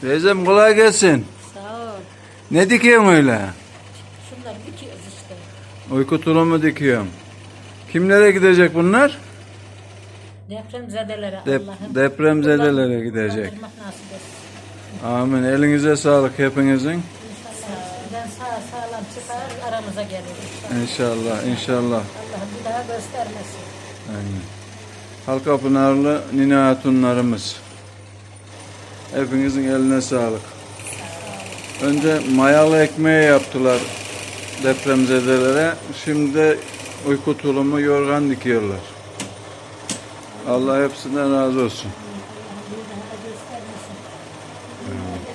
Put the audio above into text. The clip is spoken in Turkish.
Teyzem kolay gelsin. Sağ ol. Ne dikiyorsun öyle? Şunları dikiyoruz işte. Uyku tulumu dikiyorum. Kimlere gidecek bunlar? Depremzedelere Dep Allah'ım. depremzedelere gidecek. Kullandırmak nasip etsin. Amin. Elinize sağlık hepinizin. İnşallah sizden sağ sağlam çıkar aramıza gelir inşallah. İnşallah, inşallah. Allah'ım bir daha göstermesin. Aynen. Halkapınarlı Nine Hatunlarımız. Hepinizin eline sağlık. Önce mayalı ekmeği yaptılar depremzedelere. Şimdi uyku tulumu, yorgan dikiyorlar. Allah hepsinden razı olsun. Evet.